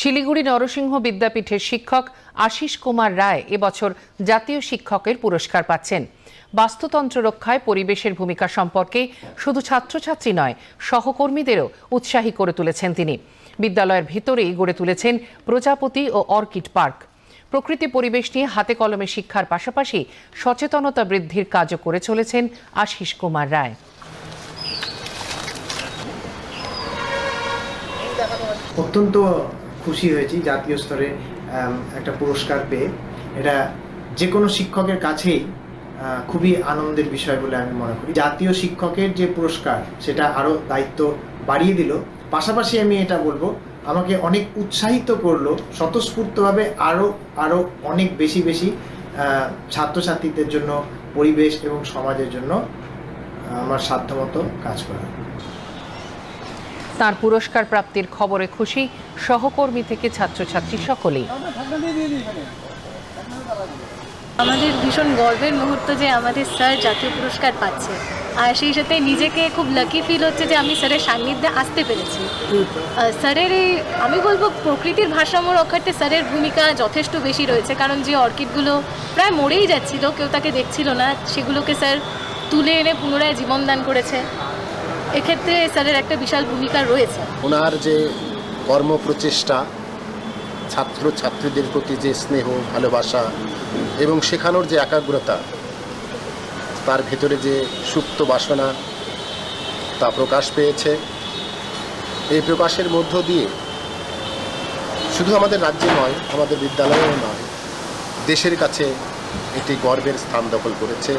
শিলিগুড়ি নরসিংহ বিদ্যাপীঠের শিক্ষক আশিস কুমার রায় এবছর জাতীয় শিক্ষকের পুরস্কার পাচ্ছেন। বাস্তুতন্ত্র রক্ষায় পরিবেশের ভূমিকা সম্পর্কে শুধু ছাত্রছাত্রী নয়, সহকর্মীদেরও উৎসাহী করে তুলেছেন তিনি। বিদ্যালয়ের ভিতরেই গড়ে তুলেছেন প্রজাপতি ও অর্কিড পার্ক। প্রকৃতি পরিবেশ নিয়ে হাতে কলমে শিক্ষার পাশাপাশি সচেতনতা বৃদ্ধির কাজও করে চলেছেন আশিস কুমার রায়। অত্যন্ত খুশি হয়েছি, জাতীয় স্তরে একটা পুরস্কার পেয়ে। এটা যে কোনো শিক্ষকের কাছেই খুবই আনন্দের বিষয় বলে আমি মনে করি। জাতীয় শিক্ষকের যে পুরস্কার, সেটা আরও দায়িত্ব বাড়িয়ে দিল। পাশাপাশি আমি এটা বলব, আমাকে অনেক উৎসাহিত করল, স্বতঃস্ফূর্তভাবে আরও আরও অনেক বেশি বেশি ছাত্রছাত্রীদের জন্য, পরিবেশ এবং সমাজের জন্য আমার সাধ্যমতো কাজ করা। তার পুরস্কার প্রাপ্তির খবরে খুশি সহকর্মী থেকে ছাত্রছাত্রী সকলেই। আমাদের ভীষণ গর্বের মুহূর্ত যে আমাদের স্যার জাতীয় পুরস্কার পাচ্ছে। আর সেই সাথে নিজেকে খুব লাকি ফিল হচ্ছে যে আমি স্যারের সান্নিধ্যে আসতে পেরেছি। স্যারের এই, আমি বলব প্রকৃতির ভারসাম্য রক্ষার্থে স্যারের ভূমিকা যথেষ্ট বেশি রয়েছে, কারণ যে অর্কিডগুলো প্রায় মরেই যাচ্ছিল, কেউ তাকে দেখছিল না, সেগুলোকে স্যার তুলে এনে পুনরায় জীবনদান করেছে। এক্ষেত্রে স্যারের একটা বিশাল ভূমিকা রয়েছে। ওনার যে কর্মপ্রচেষ্টা ছাত্র ছাত্রীদের প্রতি যে স্নেহ, ভালোবাসা এবং শেখানোর যে একাগ্রতা, তার ভেতরে যে সুপ্ত বাসনা তা প্রকাশ পেয়েছে। এই প্রকাশের মধ্য দিয়ে শুধু আমাদের রাজ্যে নয়, আমাদের বিদ্যালয়েও নয়, দেশের কাছে এটি গর্বের স্থান দখল করেছে।